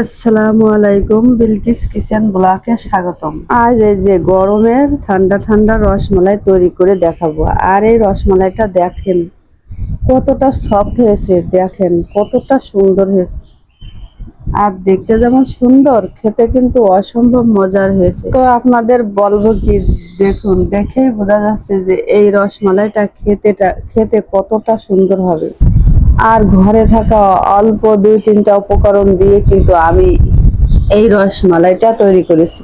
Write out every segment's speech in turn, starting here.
আসসালামু আলাইকুম, বিলকিস কিচেন ব্লকে স্বাগতম। আজ এই যে গরমের ঠান্ডা ঠান্ডা রসমালাই তৈরি করে দেখাবো। আর এই রসমালাইটা দেখেন, কতটা সফট হয়েছে, দেখেন কতটা সুন্দর হয়েছে। আর দেখতে যেমন সুন্দর, খেতে কিন্তু অসম্ভব মজার হয়েছে। তো আপনাদের বলব কি, দেখুন দেখেই বোঝা যাচ্ছে যে এই রসমালাইটা খেতেটা, খেতে কতটা সুন্দর হবে। আর ঘরে থাকা অল্প দুই তিনটা উপকরণ দিয়ে কিন্তু আমি এই রসমালাইটা তৈরি করেছি।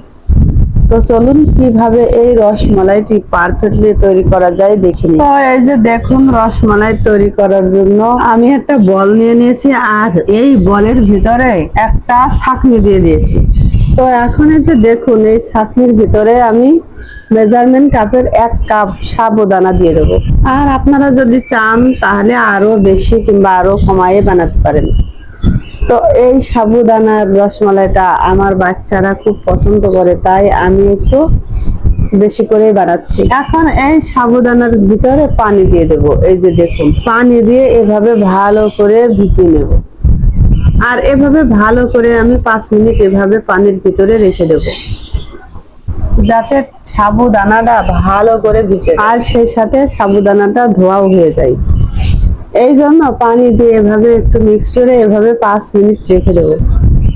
তো চলুন কীভাবে এই রসমালাইটি পারফেক্টলি তৈরি করা যায় দেখে নিই। তো এই যে দেখুন, রসমালাই তৈরি করার জন্য আমি একটা বল নিয়ে নিয়েছি আর এই বলের ভিতরে একটা ছাকনি দিয়ে দিয়েছি। তো এখন এই যে দেখুন, এই ছাকনির ভিতরে আমি মেজারমেন্ট কাপের এক কাপ সাবুদানা দিয়ে দেবো। আর আপনারা যদি চান, তাহলে আরও বেশি কিংবা আরও কমায়ে বানাতে পারেন। তো এই সাবুদানার রসমালাইটা আমার বাচ্চারা খুব পছন্দ করে, তাই আমি একটু বেশি করেই বানাচ্ছি। এখন এই সাবুদানার ভিতরে পানি দিয়ে দেব। এই যে দেখুন, পানি দিয়ে এভাবে ভালো করে ভিজিয়ে নেব। আর এভাবে ভালো করে আমি পাঁচ মিনিট এভাবে পানির ভিতরে রেখে দেব। যাতে সাবুদানাটা ভালো করে ভিজে আর সেই সাথে সাবুদানাটা ধোয়াও হয়ে যায়। এই জন্য পানি দিয়ে এভাবে একটু মিক্স করে এভাবে পাঁচ মিনিট রেখে দেবো।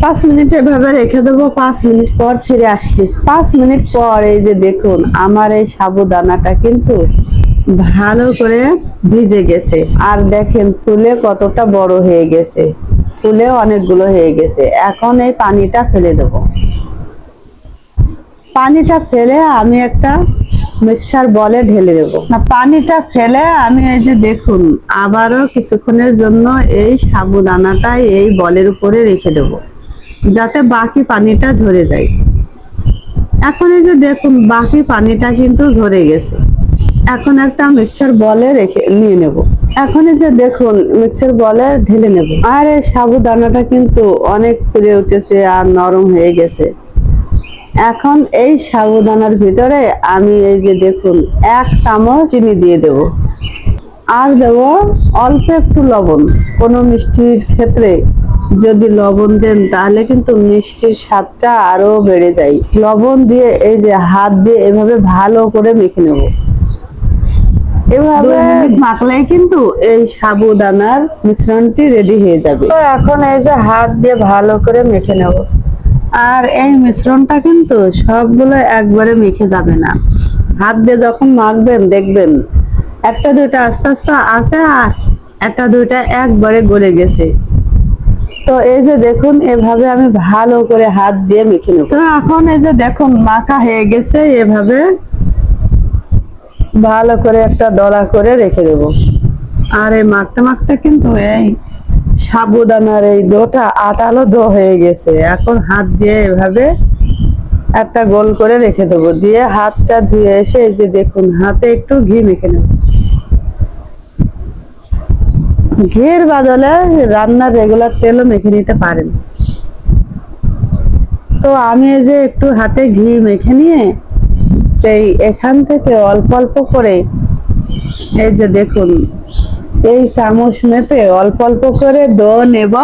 পাঁচ মিনিট এভাবে রেখে দেবো, পাঁচ মিনিট পর ফিরে আসছি। পাঁচ মিনিট পর এই যে দেখুন, আমার এই সাবুদানাটা কিন্তু ভালো করে ভিজে গেছে। আর দেখেন, ফুলে কতটা বড় হয়ে গেছে। ফুলে অনেকগুলো হয়ে গেছে। এখন এই পানিটা ফেলে দেবো। পানিটা ফেলে আমি একটা মিক্সার বলে ঢেলে দেবো। না, পানিটা ফেলে আমি এই যে দেখুন, আবারও কিছুক্ষণের জন্য এই সাবুদানাটা এই বলের উপরে রেখে দেব, যাতে বাকি পানিটা ঝরে যায়। এখন এই যে দেখুন, বাকি পানিটা কিন্তু ঝরে গেছে। এখন একটা মিক্সার বলে রেখে নিয়ে নেব। এখন এই যে দেখুন, মিক্সার বলে ঢেলে নেব। আর এই সাবুদানাটা কিন্তু অনেক ফুলে উঠেছে আর নরম হয়ে গেছে। এখন এই সাবুদানার ভিতরে আমি এই যে দেখুন এক চামচ চিনি দিয়ে দেব। আর দেব অল্প একটু লবণ। কোনো মিষ্টির ক্ষেত্রে যদি লবণ দেন তাহলে কিন্তু মিষ্টির স্বাদটা আরও বেড়ে যায়। লবণ দিয়ে এই যে হাত দিয়ে এভাবে ভালো করে মেখে নেব। এভাবে মাখলেই কিন্তু এই সাবুদানার মিশ্রণটি রেডি হয়ে যাবে। তো এখন এই যে হাত দিয়ে ভালো করে মেখে নেব। আর এই মিশ্রণটা কিন্তু সবগুলো একবারে মেখে যাবে না। হাত দিয়ে যখন মাখবেন, দেখবেন একটা, দুইটা আস্তে আস্তে আছে আর একটা, দুইটা একবারে গলে গেছে। তো এই যে দেখুন, এভাবে আমি ভালো করে হাত দিয়ে মেখে নেব। তো এখন এই যে দেখুন, মাখা হয়ে গেছে, এভাবে ভালো করে একটা দলা করে রেখে দেব। আর এই মাখতে মাখতে কিন্তু এই সাবুদানার এই ডোটা আটালো ডো হয়ে গেছে। এখন হাত দিয়ে এভাবে একটা গোল করে রেখে দেবো। দিয়ে হাতটা ধুয়ে এসে এই যে দেখুন, হাতে একটু ঘি মেখে নেব। ঘির বাদলে রান্নার রেগুলার তেলও মেখে নিতে পারেন। তো আমি এই যে একটু হাতে ঘি মেখে নিয়ে এই এখান থেকে অল্প অল্প করে এই যে দেখুন এই চামচ মেপে অল্প অল্প করে দো, নেব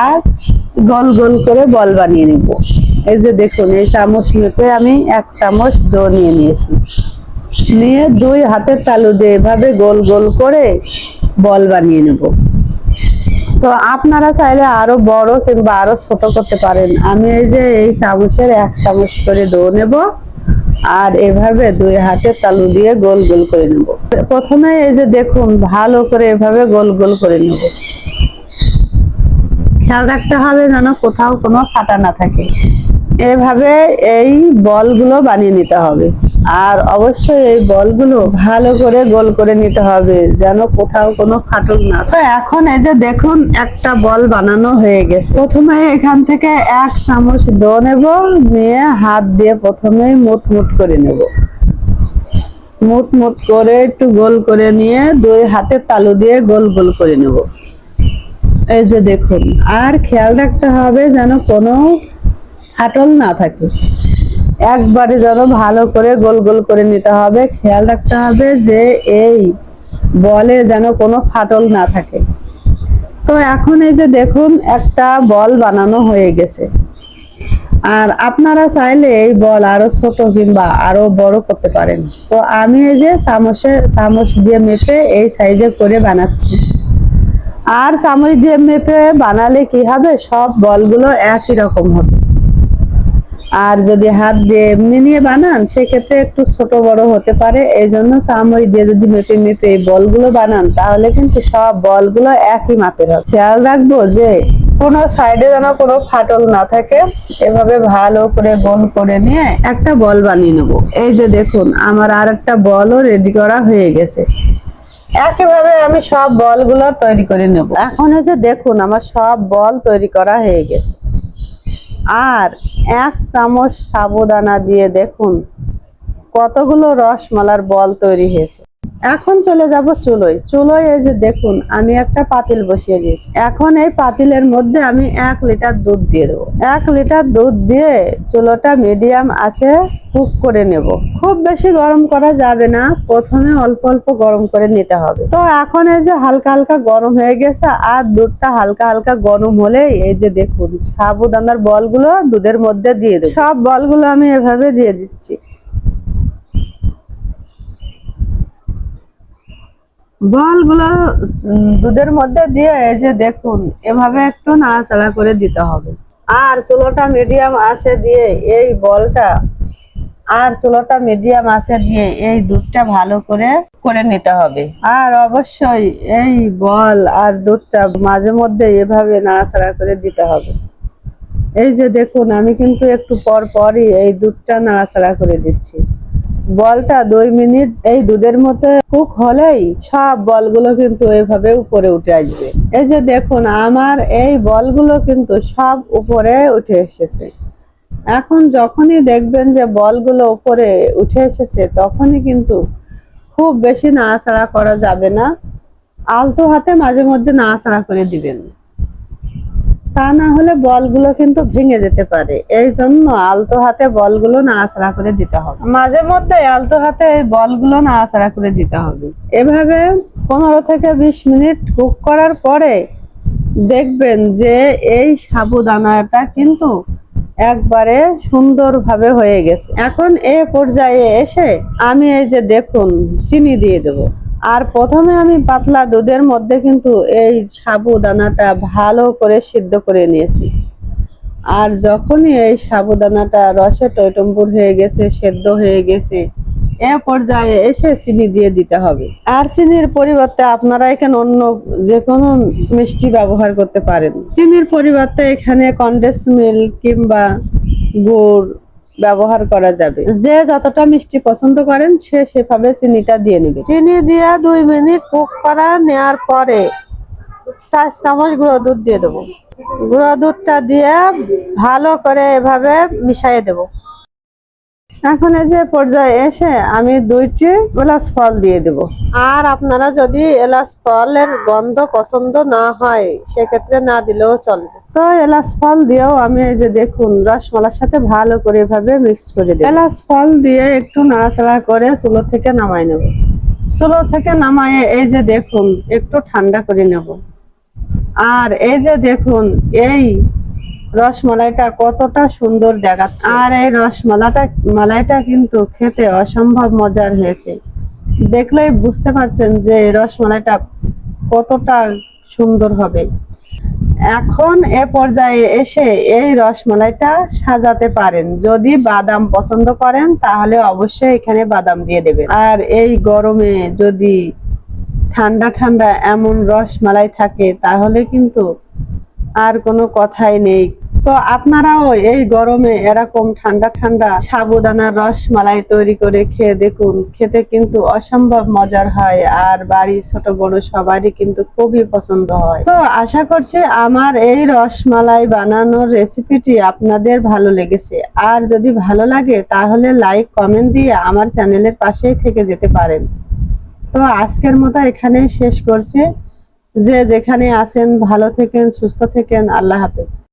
আর গোল গোল করে বল বানিয়ে নেব। এই যে দেখুন, এই চামচ মেপে আমি এক চামচ দো নিয়ে নিয়েছি। নিয়ে দুই হাতের তালু দিয়ে এভাবে গোল গোল করে বল বানিয়ে নেব। তো আপনারা চাইলে আরও বড় কিংবা আরও ছোট করতে পারেন। আমি এই যে এই চামচের এক চামচ করে দো নেব। আর এভাবে দুই হাতে তালু দিয়ে গোল গোল করে নেব। প্রথমে এই যে দেখুন, ভালো করে এভাবে গোল গোল করে নেব। খেয়াল রাখতে হবে যেন কোথাও কোনো ফাটা না থাকে। এভাবে এই বলগুলো বানিয়ে নিতে হবে। আর অবশ্যই এই বলগুলো ভালো করে গোল করে নিতে হবে যেন কোথাও কোনো ফাটল না তো এখন এই যে দেখুন একটা বল বানানো হয়ে গেছে। প্রথমে এখান থেকে এক চামচ দো নেব নিয়ে হাত দিয়ে প্রথমে মুট মুট করে নেব। মুট মুট করে একটু গোল করে নিয়ে দুই হাতের তালু দিয়ে গোল গোল করে নেব। এই যে দেখুন আর খেয়াল রাখতে হবে যেন কোনো ফাটল না থাকে। একবারে যেন ভালো করে গোল গোল করে নিতে হবে, খেয়াল রাখতে হবে যে এই বলে যেন কোনো ফাটল না থাকে। তো এখন এই যে দেখুন, একটা বল বানানো হয়ে গেছে। আর আপনারা চাইলে এই বল আরও ছোট কিংবা আরও বড় করতে পারেন। তো আমি এই যে চামচে, চামচ দিয়ে মেপে এই সাইজে করে বানাচ্ছি। আর চামচ দিয়ে মেপে বানালে কি হবে? সব বলগুলো একই রকম হবে। আর যদি হাত দিয়ে এমনি নিয়ে বানান, সেক্ষেত্রে একটু ছোট বড় হতে পারে। এই জন্য চামচ দিয়ে যদি মেপে মেপে বলগুলো বানান, তাহলে কিন্তু সব বলগুলো একই মাপের হবে। খেয়াল রাখব যে কোনো সাইডে যেন কোনো ফাটল না থাকে। এভাবে ভালো করে গোল করে নিয়ে একটা বল বানিয়ে নেব। এই যে দেখুন, আমার আর একটা বলও রেডি করা হয়ে গেছে। একইভাবে আমি সব বলগুলো তৈরি করে নেব। এখন এই যে দেখুন, আমার সব বল তৈরি করা হয়ে গেছে। আর এক চামচ সাবুদানা দিয়ে দেখুন কতগুলো রসমালার বল তৈরি হয়েছে। এখন চলে যাব চুলোয়। চুলোয় এই যে দেখুন, আমি একটা পাতিল বসিয়ে দিয়েছি। এখন এই পাতিলের মধ্যে আমি এক লিটার দুধ দিয়ে দেবো। এক লিটার দুধ দিয়ে চুলোটা মিডিয়াম আছে কুক করে নেব। খুব বেশি গরম করা যাবে না, প্রথমে অল্প অল্প গরম করে নিতে হবে। তো এখন এই যে হালকা হালকা গরম হয়ে গেছে, আর দুধটা হালকা হালকা গরম হলেই এই যে দেখুন, সাবুদানার বলগুলো দুধের মধ্যে দিয়ে দেবো। সব বলগুলো আমি এভাবে দিয়ে দিচ্ছি। বলগুলো দুধের মধ্যে দিয়ে এই যে দেখুন, এভাবে একটু নাড়াচাড়া করে দিতে হবে। আর চুলোটা মিডিয়াম আছে দিয়ে এই বলটা, আর চুলোটা মিডিয়াম আছে দিয়ে এই দুধটা ভালো করে করে নিতে হবে। আর অবশ্যই এই বল আর দুধটা মাঝে মধ্যে এভাবে নাড়াচাড়া করে দিতে হবে। এই যে দেখুন, আমি কিন্তু একটু পর পরই এই দুধটা নাড়াচাড়া করে দিচ্ছি। বলটা দুই মিনিট এই দুধের মধ্যে কুক হলেই সব বলগুলো কিন্তু এভাবে উপরে উঠে আসবে। এই যে দেখুন, আমার এই বলগুলো কিন্তু সব উপরে উঠে এসেছে। এখন যখনই দেখবেন যে বলগুলো উপরে উঠে এসেছে, তখনই কিন্তু খুব বেশি নাড়াচাড়া করা যাবে না। আলতো হাতে মাঝে মধ্যে নাড়াচাড়া করে দিবেন। তা না হলে বলগুলো কিন্তু ভেঙে যেতে পারে। এই জন্য আলতো হাতে বলগুলো নাড়াচাড়া করে দিতে হবে। মাঝে মধ্যে আলতো হাতে এই বলগুলো নাড়াচাড়া করে দিতে হবে। এভাবে পনেরো থেকে বিশ মিনিট কুক করার পরে দেখবেন যে এই সাবুদানাটা কিন্তু একবারে সুন্দরভাবে হয়ে গেছে। এখন এ পর্যায়ে এসে আমি এই যে দেখুন, চিনি দিয়ে দেবো। আর প্রথমে আমি পাতলা দুধের মধ্যে কিন্তু এই সাবুদানাটা ভালো করে সিদ্ধ করে নিয়েছি। আর যখনই এই সাবুদানাটা রসে টইটম্বুর হয়ে গেছে, সেদ্ধ হয়ে গেছে, এ পর্যায়ে এসে চিনি দিয়ে দিতে হবে। আর চিনির পরিবর্তে আপনারা এখানে অন্য যে কোনো মিষ্টি ব্যবহার করতে পারেন। চিনির পরিবর্তে এখানে কন্ডেন্স মিল্ক কিংবা গুড় ব্যবহার করা যাবে। যে যতটা মিষ্টি পছন্দ করেন সে সেভাবে চিনিটা দিয়ে নেবে। চিনি দিয়ে দুই মিনিট কুক করা নেওয়ার পরে চার চামচ গুঁড়ো দুধ দিয়ে দেবো। গুঁড়ো দুধটা দিয়ে ভালো করে এভাবে মিশাই দেবো। এখন এই যে পর্যায়ে এসে আমি দুইটি এলাচ ফল দিয়ে দেব। আর আপনারা যদি এলাচ ফলের গন্ধ পছন্দ না হয়, সেক্ষেত্রে না দিলেও চলবে। তো এলাচ ফল দিয়েও আমি এই যে দেখুন, রসমালার সাথে ভালো করে এভাবে মিক্সড করে দেব। এলাচ ফল দিয়ে একটু নাড়াচাড়া করে চুলো থেকে নামাই নেব। চুলো থেকে নামায়ে এই যে দেখুন, একটু ঠান্ডা করে নেব। আর এই যে দেখুন, এই রসমালাইটা কতটা সুন্দর দেখাচ্ছে। আর এই রসমালাটা মালাইটা কিন্তু খেতে অসম্ভব মজার হয়েছে। দেখলেই বুঝতে পারছেন যে রসমালাইটা কতটা সুন্দর হবে। এখন এ পর্যায়ে এসে এই রসমালাইটা সাজাতে পারেন। যদি বাদাম পছন্দ করেন, তাহলে অবশ্যই এখানে বাদাম দিয়ে দেবেন। আর এই গরমে যদি ঠান্ডা ঠান্ডা এমন রসমালাই থাকে, তাহলে কিন্তু আর কোনো কথাই নেই। তো আপনারাও এই গরমে এরকম ঠান্ডা ঠান্ডা সাবুদানার রসমালাই তৈরি করে খেয়ে দেখুন। খেতে কিন্তু অসম্ভব মজার হয় আর বাড়ি ছোট বড় সবারই কিন্তু খুবই পছন্দ হয়। তো আশা করছি আমার এই রসমালাই বানানোর রেসিপিটি আপনাদের ভালো লেগেছে। আর যদি ভালো লাগে তাহলে লাইক, কমেন্ট দিয়ে আমার চ্যানেলের পাশেই থেকে যেতে পারেন। তো আজকের মতো এখানেই শেষ করছি। যে যেখানে আছেন ভালো থেকেন, সুস্থ থেকেন, আল্লাহ হাফেজ।